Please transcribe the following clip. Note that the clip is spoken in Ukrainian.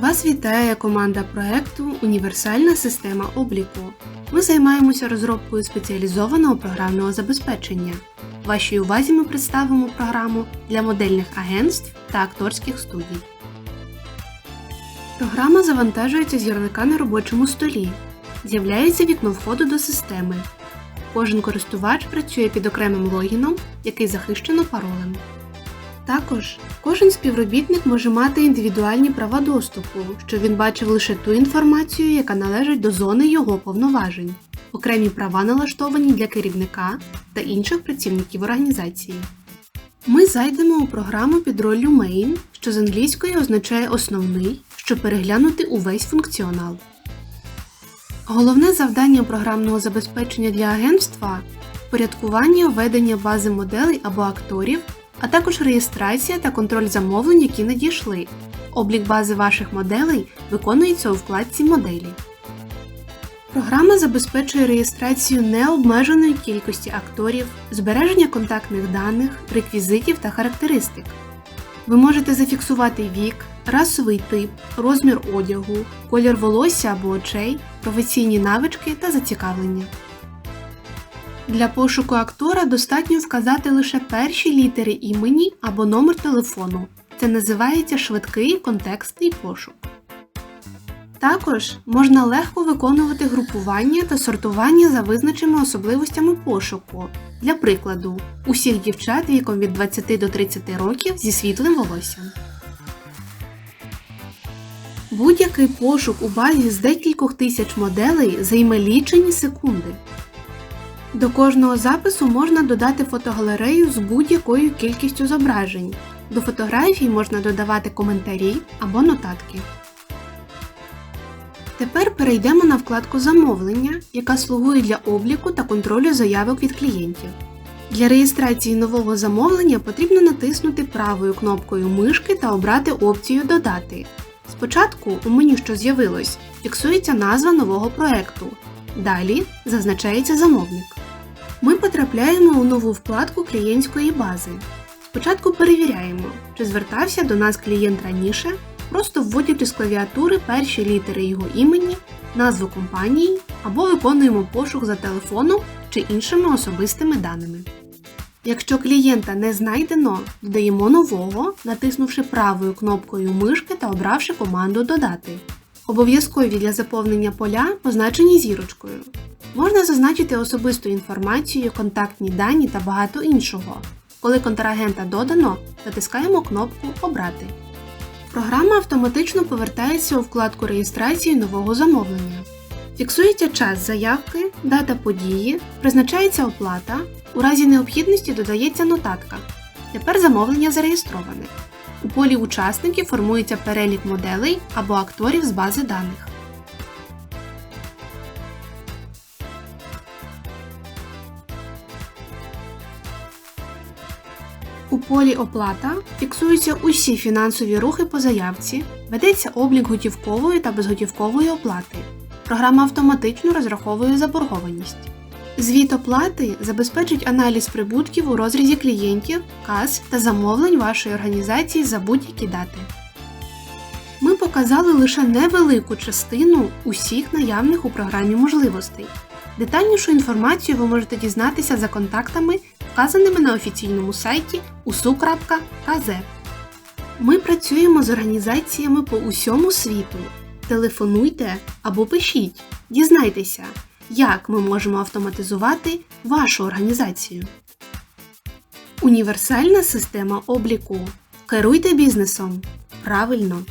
Вас вітає команда проекту Універсальна система обліку. Ми займаємося розробкою спеціалізованого програмного забезпечення. Вашій увазі ми представимо програму для модельних агентств та акторських студій. Програма завантажується з ярлика на робочому столі. З'являється вікно входу до системи. Кожен користувач працює під окремим логіном, який захищено паролем. Також кожен співробітник може мати індивідуальні права доступу, щоб він бачив лише ту інформацію, яка належить до зони його повноважень. Окремі права налаштовані для керівника та інших працівників організації. Ми зайдемо у програму під роллю Main, що з англійської означає основний, щоб переглянути увесь функціонал. Головне завдання програмного забезпечення для агентства порядкування введення бази моделей або акторів, а також реєстрація та контроль замовлень, які надійшли. Облік бази ваших моделей виконується у вкладці Моделі. Програма забезпечує реєстрацію необмеженої кількості акторів, збереження контактних даних, реквізитів та характеристик. Ви можете зафіксувати вік, расовий тип, розмір одягу, колір волосся або очей, професійні навички та зацікавлення. Для пошуку актора достатньо вказати лише перші літери імені або номер телефону. Це називається швидкий контекстний пошук. Також можна легко виконувати групування та сортування за визначеними особливостями пошуку. Для прикладу, усіх дівчат віком від 20 до 30 років зі світлим волоссям. Будь-який пошук у базі з декількох тисяч моделей займе лічені секунди. До кожного запису можна додати фотогалерею з будь-якою кількістю зображень. До фотографій можна додавати коментарі або нотатки. Тепер перейдемо на вкладку Замовлення, яка слугує для обліку та контролю заявок від клієнтів. Для реєстрації нового замовлення потрібно натиснути правою кнопкою мишки та обрати опцію Додати. Спочатку у меню, що з'явилось, фіксується назва нового проекту. Далі зазначається замовник. Ми потрапляємо у нову вкладку клієнтської бази. Спочатку перевіряємо, чи звертався до нас клієнт раніше, просто вводячи з клавіатури перші літери його імені, назву компанії або виконуємо пошук за телефоном чи іншими особистими даними. Якщо клієнта не знайдено, додаємо нового, натиснувши правою кнопкою мишки та обравши команду Додати. Обов'язкові для заповнення поля позначені зірочкою. Можна зазначити особисту інформацію, контактні дані та багато іншого. Коли контрагента додано, натискаємо кнопку Обрати. Програма автоматично повертається у вкладку реєстрації нового замовлення. Фіксується час заявки, дата події, призначається оплата, у разі необхідності додається нотатка. Тепер замовлення зареєстроване. У полі учасників формується перелік моделей або акторів з бази даних. У полі Оплата фіксуються усі фінансові рухи по заявці, ведеться облік готівкової та безготівкової оплати. Програма автоматично розраховує заборгованість. Звіт оплати забезпечить аналіз прибутків у розрізі клієнтів, каз та замовлень вашої організації за будь-які дати. Ми показали лише невелику частину усіх наявних у програмі можливостей. Детальнішу інформацію ви можете дізнатися за контактами, вказаними на офіційному сайті usu.kz. Ми працюємо з організаціями по усьому світу. Телефонуйте або пишіть, дізнайтеся, як ми можемо автоматизувати вашу організацію. Універсальна система обліку. Керуйте бізнесом. Правильно!